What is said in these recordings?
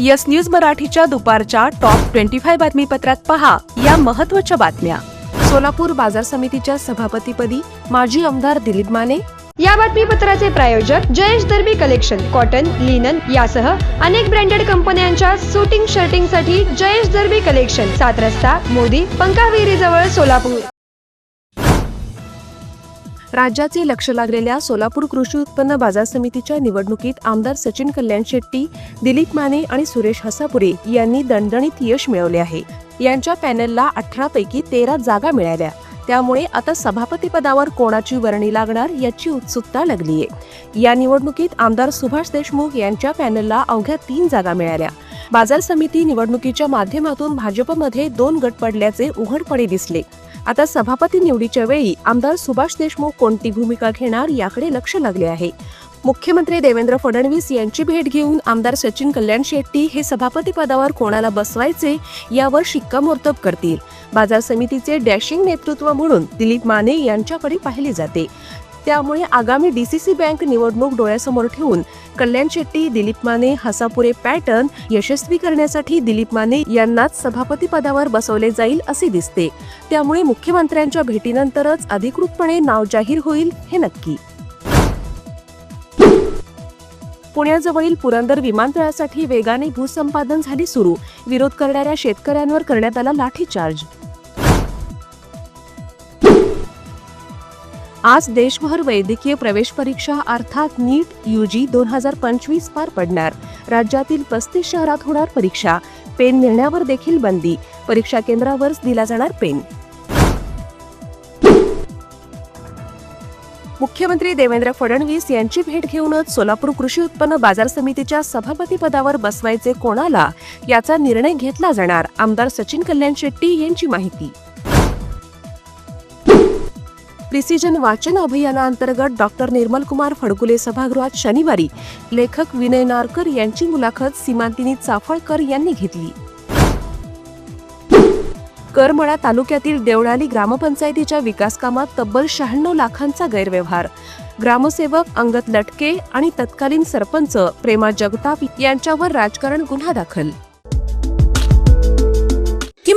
Yes news मराठीच्या दुपारच्या top twenty five बातमीपत्रात पहा या महत्त्वाच्या बातम्या. सोलापूर बाजार समितीच्या सभापतीपदी माजी आमदार दिलीप माने. या बातमीपत्राचे प्रायोजक Jayesh Darbi collection cotton linen यासह अनेक ब्रँडेड कंपन्यांच्या सुटिंग शर्टिंगसाठी जयेश दर्बी कलेक्शन सात रस्ता मोदी पंकाविहिरी जवळ सोलापूर. राज्याचे लक्ष लागलेल्या सोलापूर कृषी उत्पन्न बाजार समितीच्या निवडणुकीत आमदार सचिन कल्याण शेट्टी दिलीप माने आणि सुरेश हसापुरे यांनी दणदणीत यश मिळवले आहे. यांच्या पॅनलला अठरा पैकी तेरा जागा मिळाल्या. त्यामुळे आता सभापती पदावर कोणाची वर्णी लागणार याची उत्सुकता लागलीय या निवडणुकीत आमदार सुभाष देशमुख यांच्या पॅनलला अवघ्या तीन जागा मिळाल्या. बाजार समिती निवडणुकीच्या माध्यमातून भाजपमध्ये दोन गट पडल्याचे उघडपणे दिसले. आता सभापती निवडीच्या वेळी आमदार सुभाष देशमुख कोणती भूमिका घेणार याकडे लक्ष लागले आहे. मुख्यमंत्री देवेंद्र फडणवीस यांची भेट घेऊन आमदार सचिन कल्याण शेट्टी हे सभापती पदावर कोणाला बसवायचे यावर शिक्कामोर्तब करतील. बाजार समितीचे डॅशिंग नेतृत्व म्हणून दिलीप माने यांच्याकडे पाहिले जाते. त्यामुळे आगामी डीसीसी बँक निवडणूक डोळ्यासमोर ठेवून कल्याण शेट्टी दिलीप माने हसापुरे पॅटर्न यशस्वी करण्यासाठी दिलीप माने यांनाच सभापती पदावर बसवले जाईल असे दिसते. त्यामुळे मुख्यमंत्र्यांच्या भेटीनंतरच अधिकृतपणे नाव जाहीर होईल हे नक्की. पुण्याजवळील पुरंदर विमानतळासाठी वेगाने भूसंपादन झाली सुरू. विरोध करणाऱ्या शेतकऱ्यांवर करण्यात आला लाठीचार्ज. आज देशभर वैद्यकीय प्रवेश परीक्षा अर्थात नीट यूजी दोन हजार पंचवीस पार पडणार. राज्यातील पस्तीस शहरात होणार परीक्षा. पेन मिळण्यावर देखील बंदी. परीक्षा केंद्रावरच दिला जाणार पेन. मुख्यमंत्री देवेंद्र फडणवीस यांची भेट घेऊनच सोलापूर कृषी उत्पन्न बाजार समितीच्या सभापती पदावर बसवायचे कोणाला? याचा निर्णय घेतला जाणार. आमदार सचिन कल्याण शेट्टी यांची माहिती. प्रिसिजन वाचन अभियानाअंतर्गत डॉक्टर निर्मल कुमार फडकुले सभागृहात शनिवारी लेखक विनय नारकर यांची मुलाखत सीमांतिनी चाफळकर यांनी घेतली. करमळा तालुक्यातील देवळाली ग्रामपंचायतीच्या विकासकामात तब्बल शहाण्णव लाखांचा गैरव्यवहार. ग्रामसेवक अंगत लटके आणि तत्कालीन सरपंच प्रेमा जगताप यांच्यावर राजकारण गुन्हा दाखल.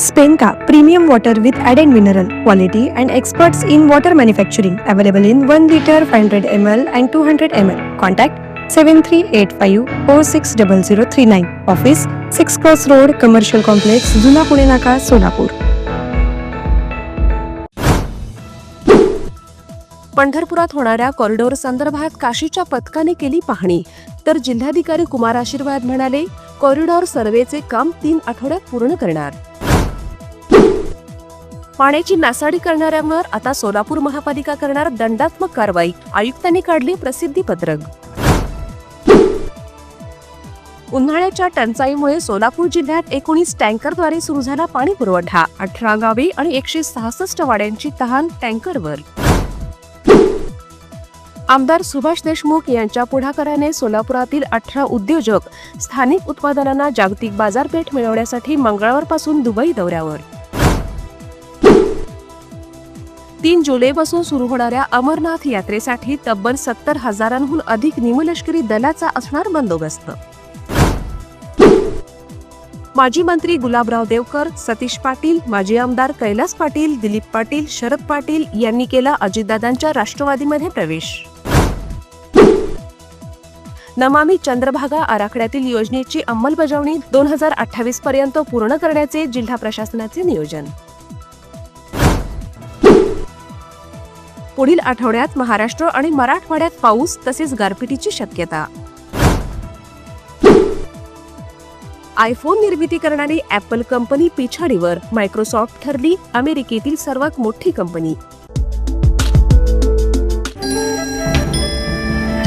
स्पेनका प्रीमियम वॉटर विथ ॲड end mineral quality and experts in water manufacturing available in one litre five hundred M L and two hundred M L contact seven three eight five four six double zero three nine office six cross road commercial complex जुना पुणे नाका सोलापूर पंढरपुरात होणाऱ्या corridor संदर्भात काशीच्या पथकाने केली पाहणी. तर जिल्हाधिकारी कुमार आशीर्वाद म्हणाले कॉरिडॉर सर्वेचे काम तीन आठवड्यात पूर्ण करणार. पाण्याची नासाडी करणाऱ्यांवर आता सोलापूर महापालिका करणार दंडात्मक कारवाई. आयुक्तांनी काढली प्रसिद्धी पत्रक. उन्हाळ्याच्या टंचाईमुळे सोलापूर जिल्ह्यात एकोणीस टँकरद्वारे सुरू झाला पाणी पुरवठा. अठरा गावे आणि एकशे सहासष्ट वाड्यांची तहान टँकरवर. आमदार सुभाष देशमुख यांच्या पुढाकाराने सोलापुरातील अठरा उद्योजक स्थानिक उत्पादनांना जागतिक बाजारपेठ मिळवण्यासाठी मंगळवारपासून दुबई दौऱ्यावर. तीन जुलैपासून सुरू होणाऱ्या अमरनाथ यात्रेसाठी तब्बल सत्तर हजारांहून अधिक निमलष्करी दलाचा असणार बंदोबस्त. माजी मंत्री गुलाबराव देवकर सतीश पाटील माजी आमदार कैलास पाटील दिलीप पाटील शरद पाटील यांनी केला अजितदादांच्या राष्ट्रवादीमध्ये प्रवेश. नमामी चंद्रभागा आराखड्यातील योजनेची अंमलबजावणी दोन हजार अठ्ठावीस पर्यंत पूर्ण करण्याचे जिल्हा प्रशासनाचे नियोजन. पुढील आठवड्यात महाराष्ट्र आणि मराठवाड्यात पाऊस तसेच गारपिटीची शक्यता. आयफोन निर्मिती करणारी ऍपल कंपनी पिछाडीवर मायक्रोसॉफ्ट ठरली अमेरिकेतील सर्वात मोठी कंपनी.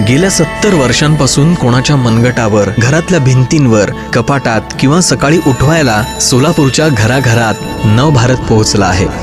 गेल्या सत्तर वर्षांपासून कोणाच्या मनगटावर घरातल्या भिंतींवर कपाटात किंवा सकाळी उठवायला सोलापूरच्या घराघरात नवभारत पोहोचला आहे.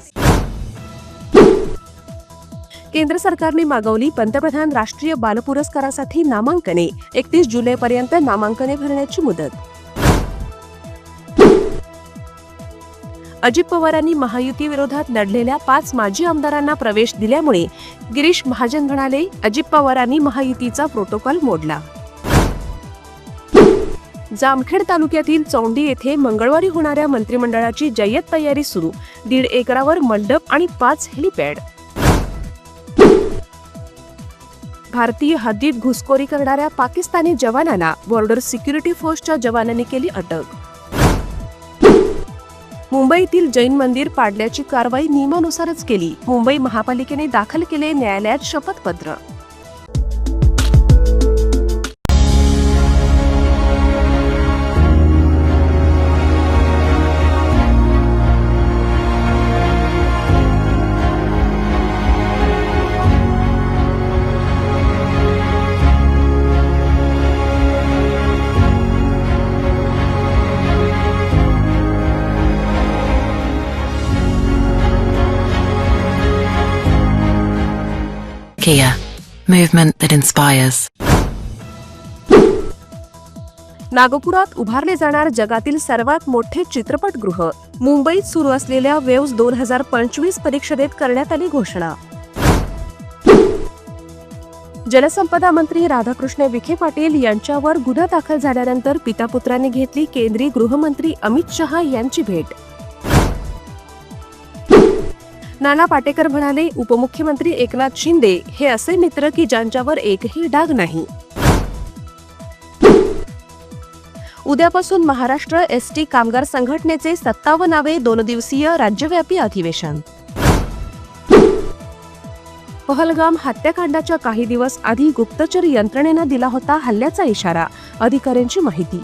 केंद्र सरकारने मागवली पंतप्रधान राष्ट्रीय बाल पुरस्कारासाठी नामांकने. एकतीस जुलैपर्यंत नामांकने भरण्याची मुदत. अजित पवारांनी महायुती विरोधात लढलेल्या पाच माजी आमदारांना प्रवेश दिल्यामुळे गिरीश महाजन म्हणाले अजित पवारांनी महायुतीचा प्रोटोकॉल मोडला. जामखेड तालुक्यातील चौंडी येथे मंगळवारी होणाऱ्या मंत्रिमंडळाची जय्यत तयारी सुरू. दीड एकरावर मंडप आणि पाच हेलिपॅड. भारतीय हद्दीत घुसखोरी करणाऱ्या पाकिस्तानी जवानांना बॉर्डर सिक्युरिटी फोर्सच्या जवानांनी केली अटक. मुंबईतील जैन मंदिर पाडल्याची कारवाई नियमानुसारच केली. मुंबई महापालिकेने दाखल केले न्यायालयात शपथपत्र. Kia, movement that inspires. नागपुरात उभारले जाणार जगातील सर्वात मोठे चित्रपटगृह. मुंबईत सुरू असलेल्या वेव्स दोन हजार पंचवीस परिषदेत करण्यात आली घोषणा. जलसंपदा मंत्री राधाकृष्ण विखे पाटील यांच्यावर गुन्हा दाखल झाल्यानंतर पिता पुत्रांनी घेतली केंद्रीय गृहमंत्री अमित शहा यांची भेट. नाना पाटेकर म्हणाले उपमुख्यमंत्री एकनाथ शिंदे हे असे मित्र की ज्यांच्यावर एकही डाग नाही. उद्यापासून महाराष्ट्र एस टी कामगार संघटनेचे सत्तावन्नावे दोन दिवसीय राज्यव्यापी अधिवेशन. पहलगाम हत्याकांडाच्या काही दिवस आधी गुप्तचर यंत्रणेनं दिला होता हल्ल्याचा इशारा अधिकाऱ्यांची माहिती.